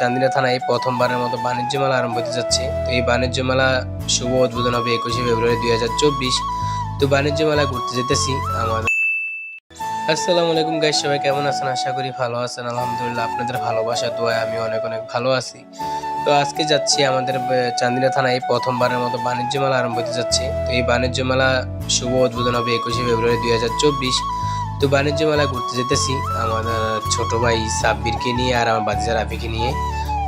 চান্দিনা থানায় প্রথমবারের মতো বাণিজ্য মেলা আরম্ভ হতে যাচ্ছে। তো এই বাণিজ্য মেলা শুভ উদ্বোধন হবে একুশে ফেব্রুয়ারি দুই হাজার চব্বিশ। তো বাণিজ্য মেলা ঘুরতে যেতেছি, আমাদের আসসালামু আলাইকুম গাইস সবাই কেমন আছেন? আশা করি ভালো আছেন। আলহামদুলিল্লাহ, আপনাদের ভালোবাসা, দোয়ায় আমি অনেক অনেক ভালো আছি। তো আজকে যাচ্ছি আমাদের চান্দিনা থানায় প্রথমবারের মতো বাণিজ্য মেলা আরম্ভ হতে যাচ্ছে। তো এই বাণিজ্য মেলা শুভ উদ্বোধন হবে একুশে ফেব্রুয়ারি দুই হাজার চব্বিশ। তো বাণিজ্য মেলা ঘুরতে যেতেছি আমাদের ছোট ভাই সাব্বিরকে নিয়ে আর আমার বাচ্চা রাফিকে নিয়ে।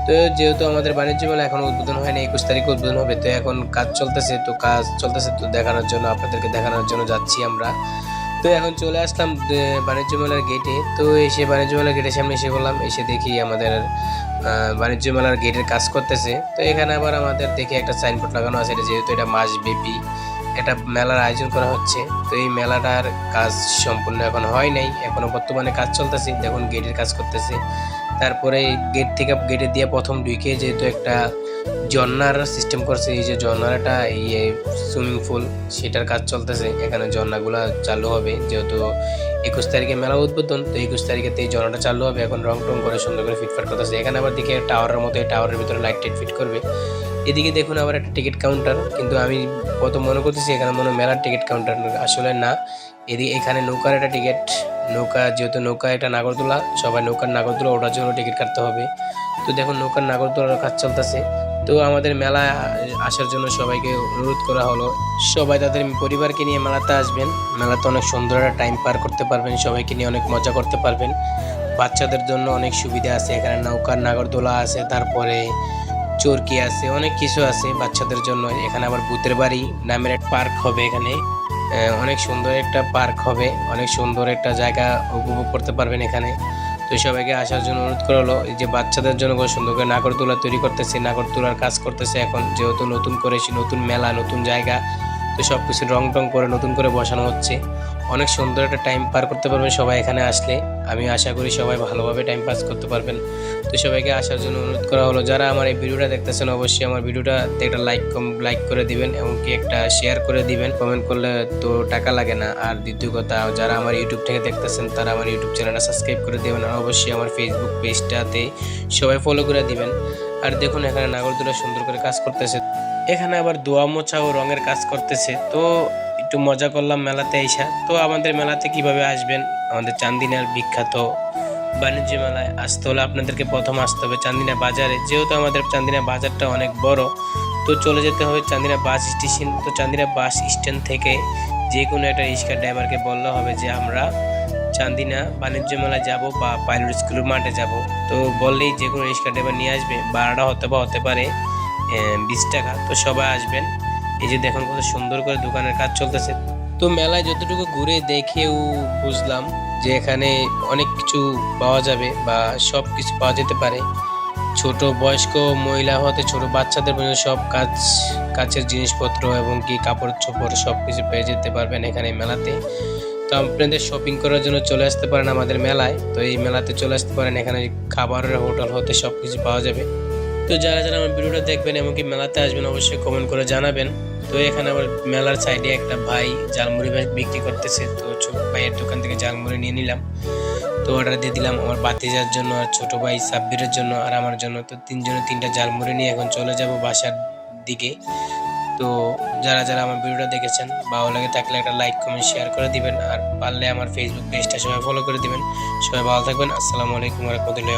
তো যেহেতু আমাদের বাণিজ্য মেলা এখন উদ্বোধন হয়নি, একুশ তারিখে উদ্বোধন হবে, তো এখন কাজ চলতেছে, তো কাজ চলতেছে তো দেখানোর জন্য, আপনাদেরকে দেখানোর জন্য যাচ্ছি আমরা। তো এখন চলে আসলাম বাণিজ্য মেলার গেটে তো এসে বাণিজ্য মেলার গেটের সামনে এসে বললাম এসে দেখি আমাদের বাণিজ্য মেলার গেটের কাজ করতেছে। তো এখানে আবার আমাদের দেখে একটা সাইনবোর্ড লাগানো আছে, এটা যেহেতু এটা মাস ব্যাপী একটা মেলার আয়োজন করা হচ্ছে। তো এই মেলাটার কাজ সম্পূর্ণ এখন হয় নাই। এখনও বর্তমানে কাজ চলতেছে। দেখুন, গেটের কাজ করতেছে। তারপরে গেট থেকে, গেটে দিয়ে প্রথম ঢুকে যেহেতু একটা ঝর্ণার সিস্টেম করছে, এই যে ঝর্ণাটা, এই সুইমিং পুল সেটার কাজ চলতেছে। এখানে ঝর্ণাগুলা চালু হবে, যেহেতু একুশ তারিখে মেলা উদ্বোধন, তো একুশ তারিখে এই ঝর্ণাটা চালু হবে। এখন রং টং করে সুন্দর করে ফিটফাট করতেছে। এখানে আবার দিকে টাওয়ারের মতো এই টাওয়ারের ভিতরে লাইট টাইট ফিট করবে। এদিকে দেখুন আবার একটা টিকিট কাউন্টার কিন্তু আমি কত মনে করতেছি এখানে মনে মেলার টিকিট কাউন্টার আসলে না। এদিকে এখানে নৌকার একটা টিকিট, নৌকা, যেহেতু নৌকা একটা নাগরদোলা, সবাই নৌকার নাগরদোলা ওটার জন্য টিকিট কাটতে হবে। তো দেখুন নৌকার নাগরদোলার কাজ চলতেছে। তো আমাদের মেলা আসার জন্য সবাইকে অনুরোধ করা হলো, সবাই তাদের পরিবারকে নিয়ে মেলাতে আসবেন। মেলাতে অনেক সুন্দর একটা টাইম পার করতে পারবেন, সবাইকে নিয়ে অনেক মজা করতে পারবেন। বাচ্চাদের জন্য অনেক সুবিধা আছে, এখানে নৌকার নাগরদোলা আছে, তারপরে চরকি আছে, অনেক কিছু আছে বাচ্চাদের জন্য। এখানে আবার ভূতের বাড়ি নামের একটা পার্ক হবে এখানে। অনেক সুন্দর একটা পার্ক হবে, অনেক সুন্দর একটা জায়গা উপভোগ করতে পারবেন এখানে। তো সবাইকে আসার জন্য অনুরোধ করা হলো যে বাচ্চাদের জন্য সুন্দর করে নাগরদোলা তৈরি করতেছে, নাগরদোলার কাজ করতেছে এখন, যেহেতু নতুন করেছি, নতুন মেলা, নতুন জায়গা। তো সব কিছু রং টং করে নতুন করে বসানো হচ্ছে। অনেক সুন্দর একটা টাইম পার করতে পারবেন সবাই এখানে আসলে। আমি আশা করি সবাই ভালোভাবে টাইম পাস করতে পারবেন। তো সবাইকে আসার জন্য অনুরোধ করা হলো, যারা আমার এই ভিডিওটা দেখতেছেন অবশ্যই আমার ভিডিওটা একটা লাইক কম লাইক করে দিবেন এমনকি একটা শেয়ার করে দিবেন। কমেন্ট করলে তো টাকা লাগে না। আর দ্বিতীয় কথা, যারা আমার ইউটিউব থেকে দেখতেছেন, তারা আমার ইউটিউব চ্যানেলটা সাবস্ক্রাইব করে দেবেন। আর অবশ্যই আমার ফেসবুক পেজটাতে সবাই ফলো করে দিবেন। আর দেখুন এখানে নাগরদোলা সুন্দর করে কাজ করতেছে। এখানে আবার দোয়া মোছা ও রঙের কাজ করতেছে। তো একটু মজা করলাম মেলাতে এসা তো আমাদের মেলাতে কীভাবে আসবেন? আমাদের চান্দিনার বিখ্যাত বাণিজ্য মেলায় আসতে হলে আপনাদেরকে প্রথম আসতে হবে চান্দিনা বাজারে। যেহেতু আমাদের চান্দিনা বাজারটা অনেক বড়, তো চলে যেতে হবে চান্দিনা বাস স্টেশন। তো চান্দিনা বাস স্ট্যান্ড থেকে যে কোনো একটা রিক্সা ড্রাইভারকে বললে হবে যে আমরা চান্দিনা বাণিজ্য মেলায় যাব বা পাইলট স্কুলের মাঠে যাব। তো বললেই যে কোনো রিক্সা ড্রাইভার নিয়ে আসবে, ভাড়াটা হতে বা হতে পারে বিশ টাকা। তো সবাই আসবেন। এই যে দেখুন কত সুন্দর করে দোকানের কাজ চলতেছে। তো মেলায় যতটুকু ঘুরে দেখেও বুঝলাম যে এখানে অনেক কিছু পাওয়া যাবে বা সব কিছু পাওয়া যেতে পারে। ছোট বয়স্ক মহিলা হতে ছোট বাচ্চাদের পর্যন্ত সব কাজ কাছের জিনিসপত্র এবং কি কাপড় চোপড় সব কিছু পেয়ে যেতে পারবেন এখানে মেলাতে। তো আপনাদের শপিং করার জন্য চলে আসতে পারেন আমাদের মেলায়। তো এই মেলাতে চলে আসতে পারেন, এখানে খাবারের হোটেল হতে সব কিছু পাওয়া যাবে। তো যারা যারা আমার ভিডিওটা দেখবেন এমনকি মেলাতে আসবেন, অবশ্যই কমেন্ট করে জানাবেন। তো এখানে আবার মেলার সাইডে একটা ভাই জালমুড়ি বিক্রি করতেছে। তো ছোট ভাইয়ের দোকান থেকে জালমুড়ি নিয়ে নিলাম। তো অর্ডার দিয়ে দিলাম আমার বাতিজার জন্য আর ছোট ভাই সাব্বিরের জন্য আর আমার জন্য। তো তিনজনে তিনটা জালমুড়ি নিয়ে এখন চলে যাব বাসার দিকে। তো যারা যারা আমার ভিডিওটা দেখেছেন, ভালো লাগে থাকলে একটা লাইক কমেন্ট শেয়ার করে দিবেন, আর পারলে আমার ফেসবুক পেজটা সবাই ফলো করে দিবেন। সবাই ভালো থাকবেন। আসসালামু আলাইকুম রহমতুল্লাহ